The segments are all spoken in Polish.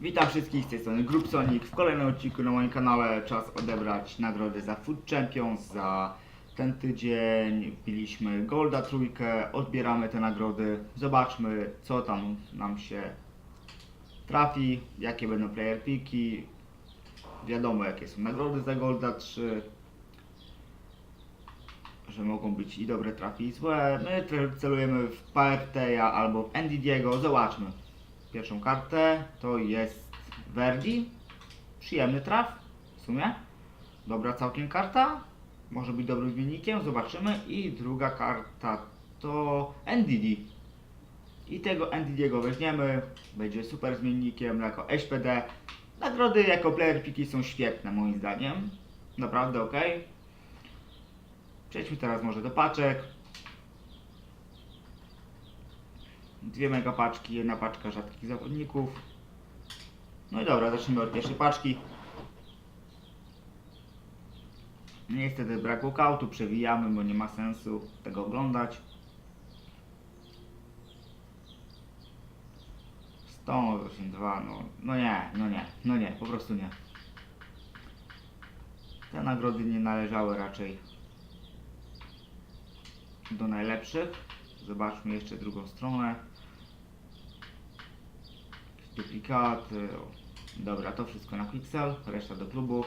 Witam wszystkich z tej strony Group Sonic. W kolejnym odcinku na moim kanale czas odebrać nagrody za Food Champions. Za ten tydzień wbiliśmy Golda trójkę, odbieramy te nagrody. Zobaczmy co tam nam się trafi, jakie będą player piki. Wiadomo jakie są nagrody za Golda 3. Że mogą być i dobre trafi i złe. My celujemy w Parteja albo w Endidiego. Zobaczmy. Pierwszą kartę to jest Verdi. Przyjemny traf w sumie. Dobra całkiem karta. Może być dobrym wynikiem, zobaczymy. I druga karta to NDD. I tego NDD'ego weźmiemy. Będzie super zmiennikiem jako SPD. Nagrody jako player piki są świetne moim zdaniem. Naprawdę ok. Przejdźmy teraz może do paczek. Dwie mega paczki, jedna paczka rzadkich zawodników. No i dobra, zacznijmy od pierwszej paczki. Niestety brak walkoutu, przewijamy, bo nie ma sensu tego oglądać. Stone 82, no, no nie, no nie, no nie, po prostu nie. Te nagrody nie należały raczej do najlepszych. Zobaczmy jeszcze drugą stronę. Duplikaty. o. Dobra, to wszystko na Pixel, reszta do klubu.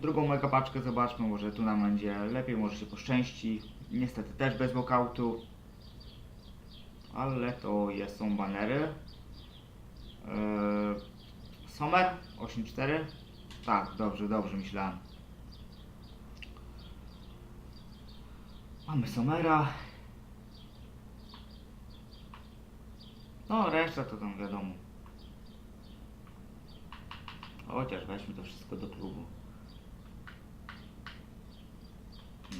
Drugą mega paczkę zobaczmy, może tu nam będzie lepiej, może się poszczęści. Niestety też bez walkoutu. Ale to jest, są banery. Eee, Sommer 8.4. Tak, dobrze, dobrze myślałem. Mamy Somera. No, reszta to tam wiadomo. Chociaż weźmy to wszystko do klubu.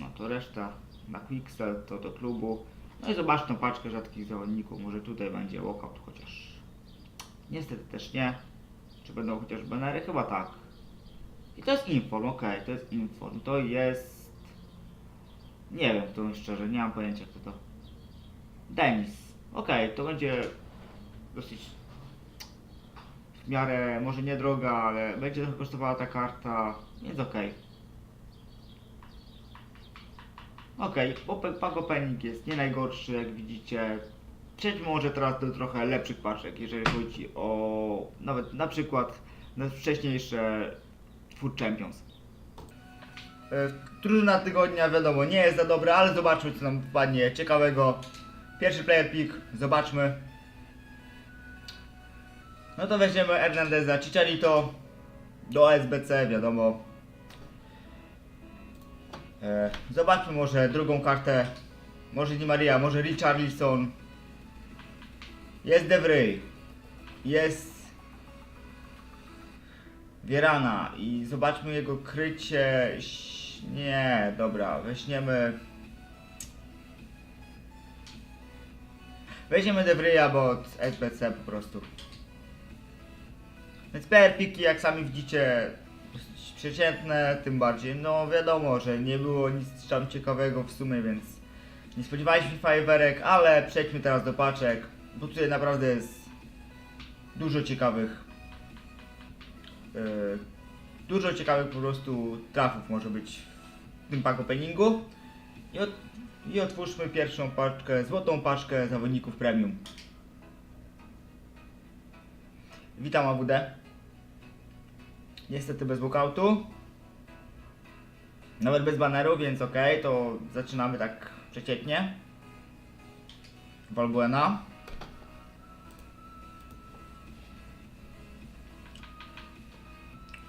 No to reszta na Quicksell to do klubu. No i zobacz tą paczkę rzadkich zawodników. Może tutaj będzie walkout chociaż. Niestety też nie. Czy będą chociaż banery? Chyba tak. I to jest inform, okej, to jest inform. To jest... Nie wiem, to szczerze, nie mam pojęcia kto to. Denis. Okej, to będzie dosyć w miarę, może nie droga, ale będzie trochę kosztowała ta karta, więc okej. Okej, okay. opening jest nie najgorszy, jak widzicie. Przejdźmy może teraz do trochę lepszych paczek, jeżeli chodzi o nawet na przykład na wcześniejsze Food Champions. E, Drużyna tygodnia wiadomo nie jest za dobra, ale zobaczmy co nam wpadnie ciekawego. Pierwszy player pick, zobaczmy. No to weźmiemy Hernandeza, Chicharito do SBC, wiadomo. E, zobaczmy może drugą kartę. Może Di Maria, może Richarlison. Jest De Vrij. Jest Wierana i zobaczmy jego krycie. Nie, dobra, weźmiemy. Weźmiemy De Vrija, bo od SBC po prostu. Więc PR piki, jak sami widzicie, przeciętne, tym bardziej, no wiadomo, że nie było nic tam ciekawego w sumie, więc nie spodziewaliśmy się fajerwerek, ale przejdźmy teraz do paczek, bo tutaj naprawdę jest dużo ciekawych, yy, dużo ciekawych po prostu trafów może być tym pack openingu. I, I otwórzmy pierwszą paczkę, złotą paczkę zawodników premium. Witam AWD. Niestety bez walkoutu. Nawet bez baneru, więc ok, to zaczynamy tak przeciętnie. Valbuena.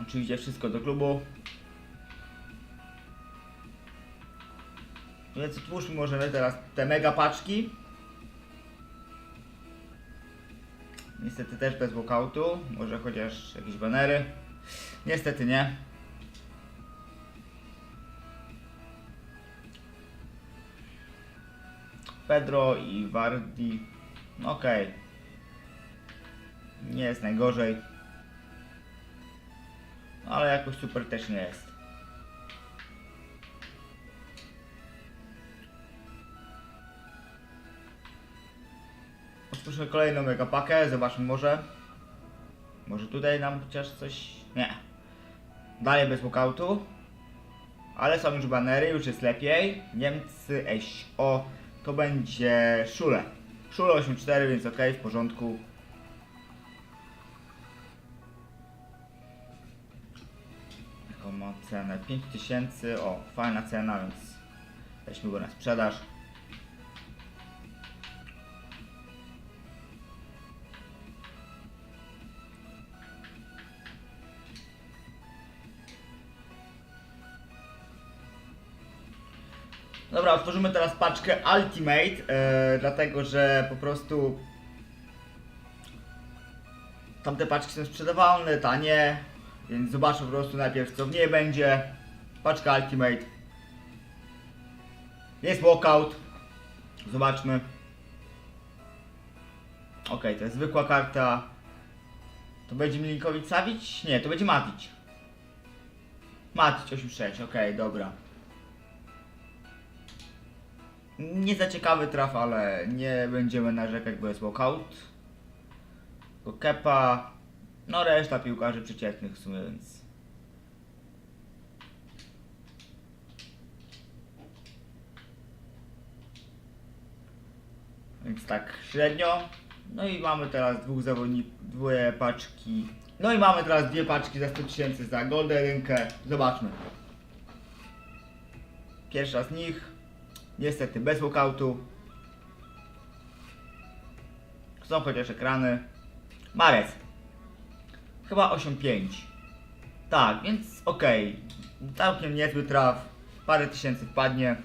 Oczywiście wszystko do klubu. Więc otwórzmy możemy teraz te mega paczki. Niestety też bez walkoutu. Może chociaż jakieś banery. Niestety nie. Pedro i Wardi. Okej. Nie jest najgorzej. Ale jakoś super też nie jest. Otwórzmy kolejną megapakę, zobaczmy może. Może tutaj nam chociaż coś... Nie. Dalej bez walkoutu. Ale są już banery, już jest lepiej. Niemcy, SO. To będzie Szule. Szule 8.4, więc ok, w porządku. Jaką ma cenę? 5000. O, fajna cena, więc weźmy go na sprzedaż. Dobra, otworzymy teraz paczkę Ultimate, e, dlatego że po prostu tamte paczki są sprzedawalne, tanie, więc zobaczę po prostu najpierw co w niej będzie. Paczka Ultimate. Jest walkout. Zobaczmy. Ok, to jest zwykła karta. To będzie Milinkovic Savic? Nie, to będzie Matic. Matic 8-6, ok, dobra. Nie za ciekawy traf, ale nie będziemy narzekać, bo jest walkout. Kepa, no reszta piłkarzy przeciętnych w sumie, więc... Więc tak średnio. No i mamy teraz dwóch zawodników, dwie paczki. No i mamy teraz dwie paczki za 100 tysięcy za Golden rynkę. Zobaczmy. Pierwsza z nich. Niestety bez walkoutu. Są chociaż ekrany. Marec. Chyba 8.5. Tak, więc okej. Całkiem niezły traf. Parę tysięcy wpadnie.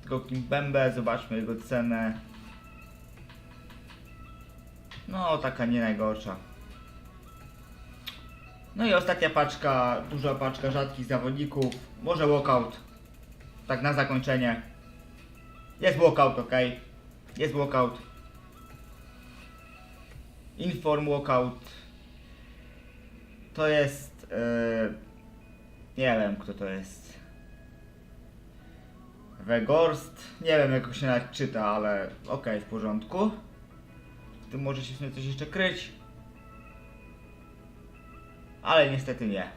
Tylko Kimbembe, zobaczmy jego cenę. No, taka nie najgorsza. No i ostatnia paczka, duża paczka rzadkich zawodników. Może walkout. Tak na zakończenie. Jest walkout, ok. Jest walkout. Inform walkout. To jest. Yy, nie wiem kto to jest. Wegorst. Nie wiem jak się nawet czyta, ale ok, w porządku. Tu może się w coś jeszcze kryć. Ale niestety nie.